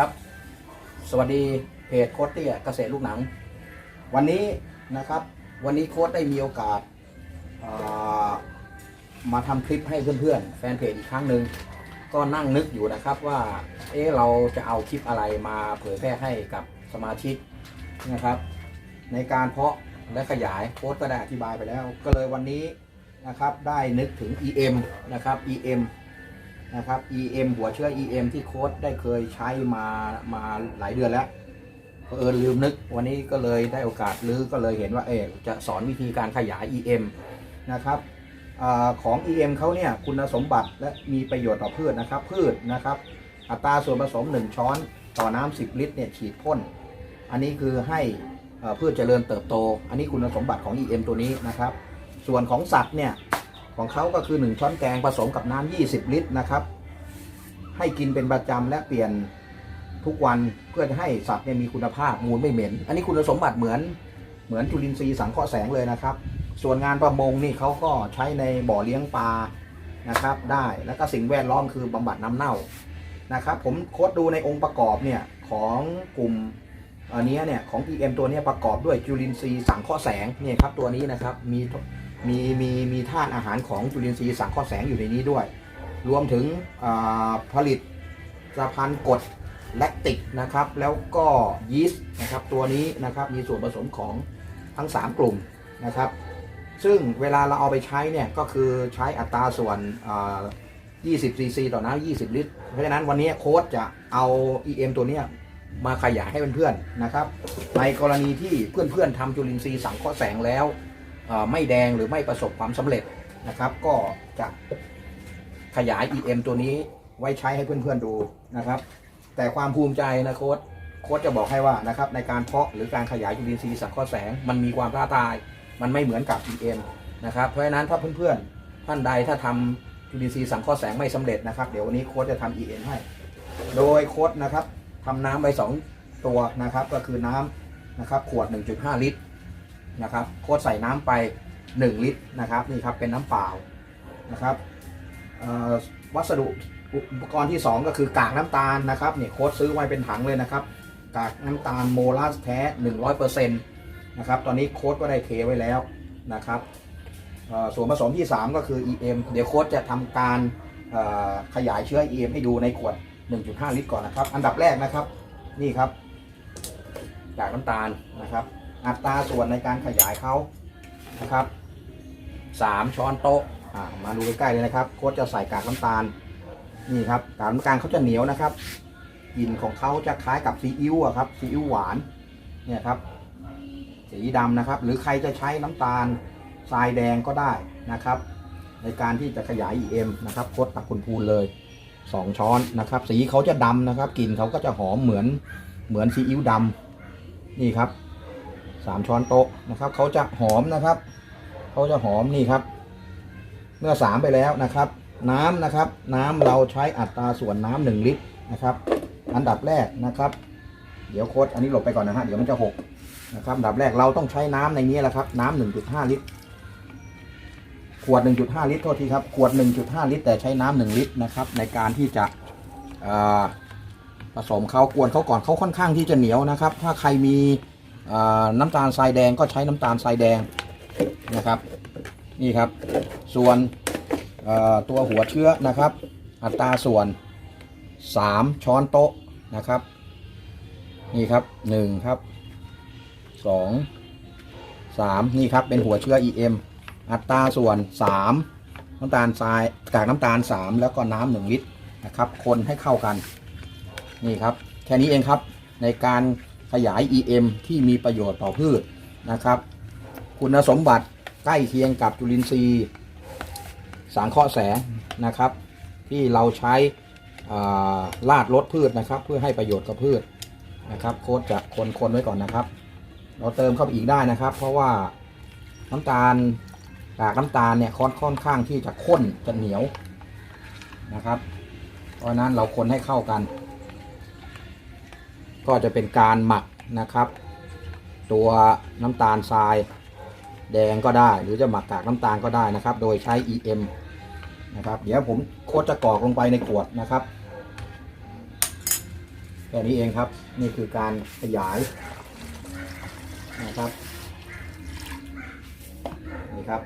ครับ สวัสดีเพจโค้ดเตี้ยเกษตรลูกหนัง วันนี้นะครับ วันนี้โค้ดได้มีโอกาสเอ่อมาทำคลิปให้เพื่อนๆ แฟนเพจอีกครั้งหนึ่งก็นั่งนึกอยู่นะครับว่า เอ๊เราจะเอาคลิปอะไรมาเผยแพร่ให้กับสมาชิกนะครับ ในการเพาะและขยายโค้ดก็ได้อธิบายไปแล้ว ก็เลยวันนี้นะครับได้นึกถึง EM นะครับ EM นะครับ EM หัวเชื้อ EM ที่โค้ดได้เคยใช้มามาหลายเดือนแล้วเผอิญลืมนึก วันนี้ก็เลยได้โอกาสลือก็เลยเห็นว่าเออจะสอนวิธีการขยาย EM นะครับอของ EM เขาเนี่ยคุณสมบัติและมีประโยชน์ต่อพืชนะครับ พืชนะครับ อัตราส่วนผสม 1 ช้อนต่อน้ำ10 ลิตรเนี่ยฉีดพ่น อันนี้คือให้พืชเจริญเติบโต อันนี้คุณสมบัติของ EM ตัวนี้นะครับ ส่วนของสัตว์เนี่ย ของเขาก็คือ 1 ช้อนแกงผสมกับน้ำ20 ลิตรนะครับ ให้กินเป็นประจำและเปลี่ยนทุกวันเพื่อจะให้สัตว์เนี่ยมีคุณภาพมูลไม่เหม็น อันนี้คุณสมบัติเหมือนเหมือนจุลินทรีย์สังเคราะห์แสงเลยนะครับ ส่วนงานประมงนี่เขาก็ใช้ในบ่อเลี้ยงปลานะครับ ได้แล้วก็สิ่งแวดล้อมคือบำบัดน้ำเน่านะครับ ผมโค้ดดูในองค์ประกอบเนี่ยของกลุ่มอันนี้เนี่ยของ EM ตัวนี้ประกอบด้วยจุลินทรีย์สังเคราะห์แสงเนี่ยครับตัวนี้นะครับมี มีมีมีธาตุอาหารของจุลินทรีย์สังเคราะห์แสงอยู่ในนี้ด้วย รวมถึงผลิตสะพันกดแลคติกนะครับ แล้วก็ยีสต์นะครับตัวนี้นะครับมีส่วนผสมของทั้ง 3 กลุ่มนะครับ ซึ่งเวลาเราเอาไปใช้เนี่ยก็คือใช้อัตราส่วน 20 ซีซีต่อน้ำ20 ลิตร เพราะฉะนั้นวันนี้โค้ดจะเอา EM ตัวเนี้ยมาขยายให้เพื่อนๆนะครับ ในกรณีที่เพื่อนๆทำจุลินทรีย์สังเคราะห์แสงแล้ว ไม่แดงหรือไม่ประสบความสำเร็จนะครับ ก็จะขยาย EM ตัวนี้ไว้ใช้ให้เพื่อนๆดูนะครับ แต่ความภูมิใจนะโค้ดโค้ดจะบอกให้ว่านะครับในการเพาะหรือการขยายจุลินทรีย์สังเคราะห์แสง มันมีความท้าทาย มันไม่เหมือนกับ EM นะครับเพราะฉะนั้นถ้าเพื่อนๆ ท่านใดถ้าทำจุลินทรีย์สังเคราะห์แสงไม่สำเร็จนะครับ เดี๋ยววันนี้โค้ดจะทำ EM ให้ โดยโค้ดนะครับทำน้ำไป2ตัวนะครับ ก็คือน้ำนะครับขวด 1.5 ลิตร นะครับโค้ดใส่น้ำไป 1 ลิตรนะครับนี่ครับเป็นน้ำเปล่านะครับวัสดุอุปกรณ์ที่ 2 ก็คือกากน้ำตาลนะครับเนี่ยโค้ดซื้อไว้เป็นถังเลยนะครับกากน้ำตาลโมลาสแท้100%นะครับตอนนี้โค้ดก็ได้เทไว้แล้วนะครับส่วนผสมที่ 3 ก็คือ EM เดี๋ยวโค้ดจะทำการขยายเชื้อ EM ให้ดูในขวด 1.5 ลิตรก่อนนะครับ อันดับแรกนะครับนี่ครับกากน้ำตาลนะครับ อัตราส่วนในการขยายเขานะครับ3ช้อนโต๊ะอ่ามาดูใกล้ๆเลยนะครับ โค้ชจะใส่กากน้ำตาลนี่ครับกากน้ำตาลเขาจะเหนียวนะครับกลิ่นของเขาจะคล้ายกับซีอิ๊วอะครับซีอิ๊วหวานเนี่ยครับสีดำนะครับ หรือใครจะใช้น้ำตาลทรายแดงก็ได้นะครับ ในการที่จะขยาย EM นะครับโค้ดตักคุณพูนเลยสองช้อนนะครับ สีเขาจะดำนะครับกลิ่นเขาก็จะหอมเหมือนเหมือนซีอิ๊วดำนี่ครับ สามช้อนโต๊ะนะครับเขาจะหอมนะครับเขาจะหอมนี่ครับ เมื่อสามไปแล้วนะครับ น้ำนะครับ น้ำเราใช้อัตราส่วนน้ำหนึ่งลิตรนะครับ อันดับแรกนะครับ เดี๋ยวโค้ดอันนี้หลบไปก่อนนะฮะเดี๋ยวมันจะหกนะครับอันดับแรกเราต้องใช้น้ำในนี้แหละครับ น้ำหนึ่งจุดห้าลิตร ขวด1.5ลิตรโทษทีครับขวด1.5ลิตร แต่ใช้น้ำ1ลิตรนะครับ ในการที่จะผสมเขากวนเขาก่อนเขาค่อนข้างที่จะเหนียวนะครับ ถ้าใครมี น้ำตาลทรายแดงก็ใช้น้ำตาลทรายแดงนะครับ นี่ครับ ส่วนตัวหัวเชื้อนะครับ อัตราส่วน 3 ช้อนโต๊ะนะครับ นี่ครับ1ครับ2 3 นี่ครับเป็นหัวเชื้อ EM อัตราส่วน 3 น้ำตาลทรายกากน้ำตาล 3 แล้วก็น้ำหนึ่งลิตรนะครับ คนให้เข้ากัน นี่ครับ แค่นี้เองครับในการ ขยาย EM ที่มีประโยชน์ต่อพืชนะครับ คุณสมบัติใกล้เคียงกับจุลินทรีย์สังเคราะห์แสงนะครับ ที่เราใช้ลาดลดพืชนะครับ เพื่อให้ประโยชน์กับพืชนะครับ โค้ดจะคนๆไว้ก่อนนะครับ เราเติมเข้าไปอีกได้นะครับ เพราะว่าน้ำตาลกากน้ำตาลเนี่ยค่อนค่อนข้างที่จะข้นจะเหนียวนะครับ เพราะนั้นเราคนให้เข้ากัน ก็จะเป็นการหมักนะครับ ตัวน้ำตาลทรายแดงก็ได้ หรือจะหมักกากน้ำตาลก็ได้นะครับ โดยใช้ EM นะครับ เดี๋ยวผมโคตรจะกรอกลงไปในขวดนะครับแค่นี้เองครับนี่คือการขยายนะครับนี่ครับ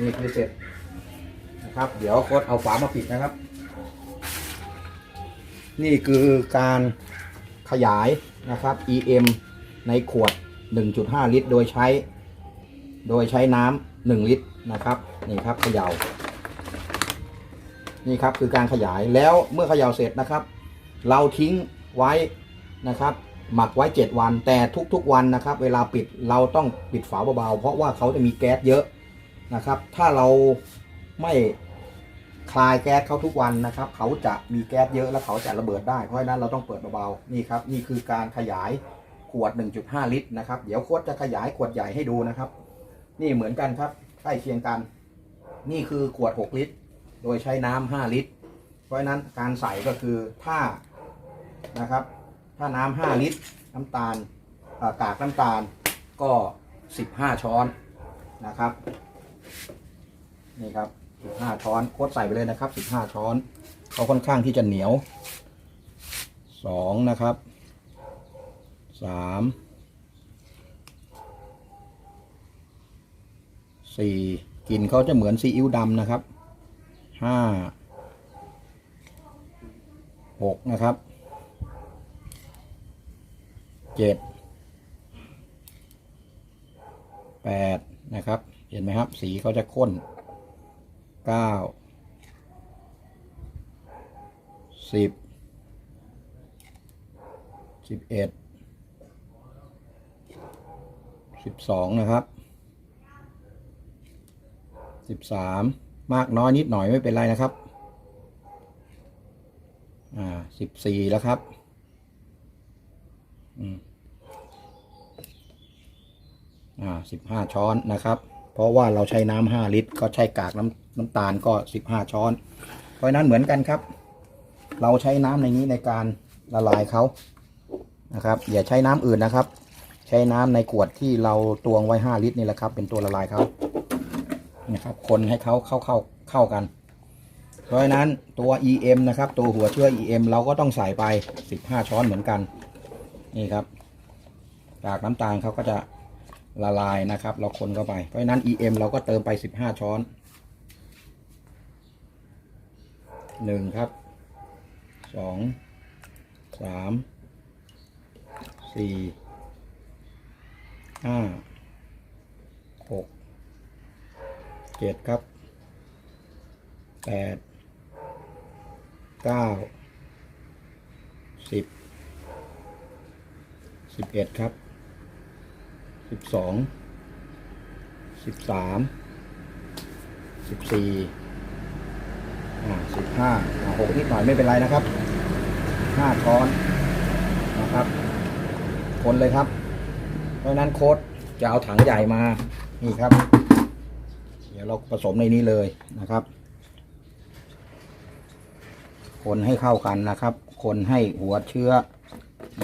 นี่คือเสร็จนะครับ เดี๋ยวโค้ดเอาฝามาปิดนะครับ นี่คือการขยายนะครับ EM ในขวด 1.5 ลิตร โดยใช้ โดยใช้น้ำ1ลิตรนะครับนี่ครับเขยา่า นี่ครับคือการขยายแล้วเมื่อเขย่าเสร็จนะครับ เราทิ้งไว้นะครับ หมักไว้ 7 วัน แต่ทุกๆวันนะครับ เวลาปิดเราต้องปิดฝาเบาๆเพราะว่าเขาจะมีแก๊สเยอะนะครับ ถ้าเราไม่ คลายแก๊สเขาทุกวันนะครับ เขาจะมีแก๊สเยอะแล้วเขาจะระเบิดได้ เพราะฉะนั้นเราต้องเปิดเบาๆนี่ครับนี่คือการขยายขวด 1.5 ลิตรนะครับ เดี๋ยวโค้ดจะขยายขวดใหญ่ให้ดูนะครับ นี่เหมือนกันครับใกล้เคียงกัน นี่คือขวด 6 ลิตร โดยใช้น้ำ5ลิตร เพราะฉะนั้นการใส่ก็คือถ้านะครับ ถ้าน้ำ5ลิตร น้ำตาลอ่อกากน้ำตาลก็ 15 ช้อนนะครับนี่ครับ 15 ช้อนโคตรใส่ไปเลยนะครับ 15 ช้อนเขาค่อนข้างที่จะเหนียว 2 นะครับ 3 4กลิ่นเขาจะเหมือนซีอิ๊วดำนะครับห้าหกนะครับเจ็ดแปดนะครับ เห็นไหมครับ สีเขาจะข้น เก้าสิบสิบเอ็ดสิบสองนะครับสิบสามมากน้อยนิดหน่อยไม่เป็นไรนะครับ อ่าสิบสี่แล้วครับอ่าสิบห้าช้อนนะครับ เพราะว่าเราใช้น้ำห้าลิตร ก็ใช้กากน้ำน้ำตาลก็สิบห้าช้อน เพราะนั้นเหมือนกันครับ เราใช้น้ำในนี้ในการละลายเขานะครับ อย่าใช้น้ำอื่นนะครับ ใช้น้ำในขวดที่เราตวงไว้ห้าลิตรนี่แหละครับ เป็นตัวละลายเขานะครับ คนให้เขาเข้าเข้าเข้ากัน เพราะฉะนั้นตัว EM นะครับ ตัวหัวเชื้อ EM เราก็ต้องใส่ไป 15 ช้อนเหมือนกัน นี่ครับกากน้ำตาลเขาก็จะ ละลายนะครับ เราคนเข้าไป เพราะฉะนั้น EM เราก็เติมไป 15 ช้อน1ครับ2 3 4 5 6เจ็ดครับแปดเก้าสิบสิบเอ็ดครับ สิบสองสิบสามสิบสี่อ่าสิบห้าอ่าหกนิดหน่อยไม่เป็นไรนะครับห้าช้อนนะครับ คนเลยครับ เพราะฉะนั้นโค้ดจะเอาถังใหญ่มา นี่ครับ เดี๋ยวเราผสมในนี้เลยนะครับ คนให้เข้ากันนะครับ คนให้หัวเชื้อ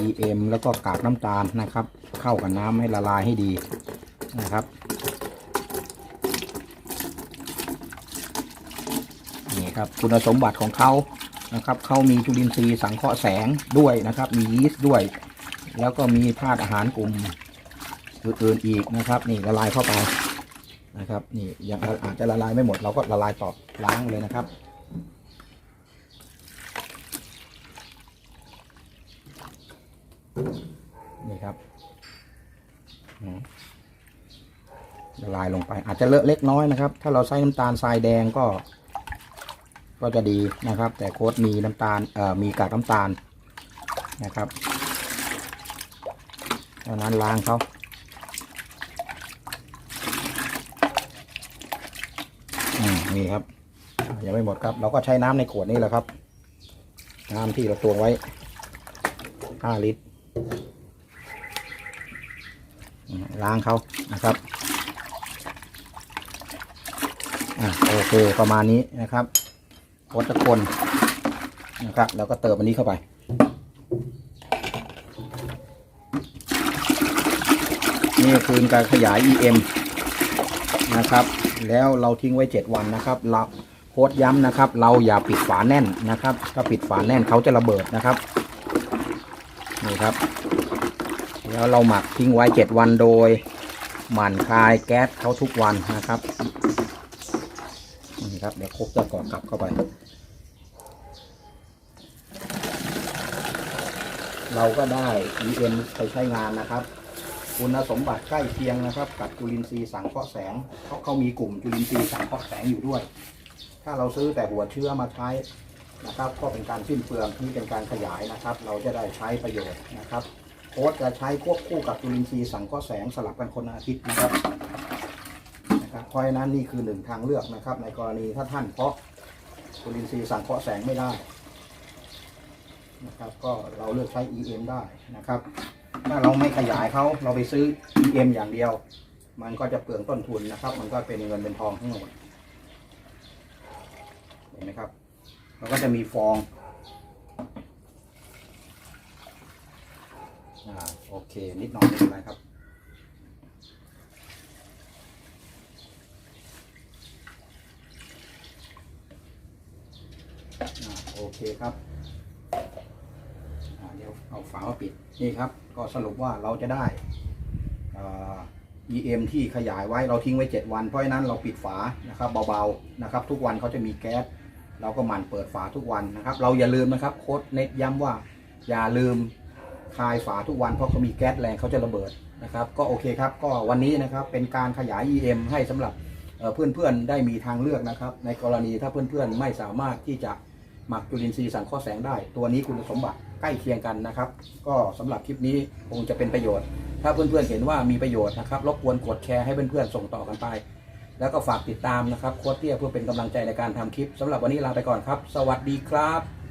EM แล้วก็กากน้ำตาลนะครับ เข้ากับน้ำให้ละลายให้ดีนะครับนี่ครับคุณสมบัติของเขานะครับเขามีจุลินทรีย์สังเคราะห์แสงด้วยนะครับ มียีสต์ด้วย แล้วก็มีธาตุอาหารกลุ่มอื่นๆอีกนะครับ นี่ละลายเข้าไปนะครับ นี่ยังอาจจะละลายไม่หมดเราก็ละลายต่อล้างเลยนะครับ นี่ครับละลายลงไป อาจจะเลอะเล็กน้อยนะครับ ถ้าเราใช้น้ำตาลทรายแดงก็ ก็จะดีนะครับ แต่โค้ดมีน้ำตาลเอ่อมีกากน้ำตาลนะครับดังนั้นล้างเขาอืมนี่ครับยังไม่หมดครับ เราก็ใช้น้ำในขวดนี้แหละครับ น้ำที่เราตวงไว้ห้าลิตร ล้างเขานะครับอะโอเคประมาณนี้นะครับกดตะคนนะครับ แล้วก็เติมอันนี้เข้าไปนี่คือการขยาย EM นะครับ แล้วเราทิ้งไว้ 7 วันนะครับ เราโค้ดย้ำนะครับ เราอย่าปิดฝาแน่นนะครับ ถ้าปิดฝาแน่นเขาจะระเบิดนะครับ นี่ครับ แล้วเราหมักทิ้งไว้เจ็ดวันโดยหมั่นคายแก๊สเขาทุกวันนะครับนี่ครับเดี๋ยวครกจะกรอกกลับเข้าไป เราก็ได้ EM ไปใช้งานนะครับคุณสมบัติใกล้เคียงนะครับ กับจุลินทรีย์สังเคราะห์แสงเพราะเขามีกลุ่มจุลินทรีย์สังเคราะห์แสงอยู่ด้วย ถ้าเราซื้อแต่หัวเชื้อมาใช้ นะครับ ก็เป็นการสิ้นเปลืองที่เป็นการขยายนะครับ เราจะได้ใช้ประโยชน์นะครับโค้ดจะใช้ควบคู่กับจุลินทรีย์สังเคราะห์แสงสลับกันคนอาทิตย์นะครับนะครับเพราะฉะนั้นนี่คือหนึ่งทางเลือกนะครับ ในกรณีถ้าท่านเพาะจุลินทรีย์สังเคราะห์แสงไม่ได้นะครับ ก็เราเลือกใช้ EM ได้นะครับ ถ้าเราไม่ขยายเขาเราไปซื้อ EM อย่างเดียว มันก็จะเปลืองต้นทุนนะครับ มันก็เป็นเงินเป็นทองทั้งหมดเห็นไหมครับ เราก็จะมีฟองอ่าโอเค นิดหน่อยไม่เป็นไรครับอโอเคครับเดี๋ยวเอาฝามาปิด นี่ครับ ก็สรุปว่าเราจะได้อ่า EM ที่ขยายไว้เราทิ้งไว้ 7 วัน เพราะฉะนั้นเราปิดฝานะครับเบาๆนะครับ ทุกวันเขาจะมีแก๊ส เราก็หมั่นเปิดฝาทุกวันนะครับ เราอย่าลืมนะครับโค้ดเน็ตย้ำว่า อย่าลืมคลายฝาทุกวันเพราะเขามีแก๊สแรงเขาจะระเบิดนะครับ ก็โอเคครับ ก็วันนี้นะครับเป็นการขยาย EM ให้สำหรับเอ่อเพื่อนๆได้มีทางเลือกนะครับ ในกรณีถ้าเพื่อนๆไม่สามารถที่จะหมักจุลินทรีย์สังเคราะห์แสงได้ ตัวนี้คุณสมบัติใกล้เคียงกันนะครับ ก็สำหรับคลิปนี้คงจะเป็นประโยชน์ ถ้าเพื่อนๆเห็นว่ามีประโยชน์นะครับรบกวนกดแชร์ให้เพื่อนๆส่งต่อกันไป แล้วก็ฝากติดตามนะครับโค้ดเตี้ยเพื่อเป็นกำลังใจในการทำคลิปสำหรับวันนี้ลาไปก่อนครับ สวัสดีครับ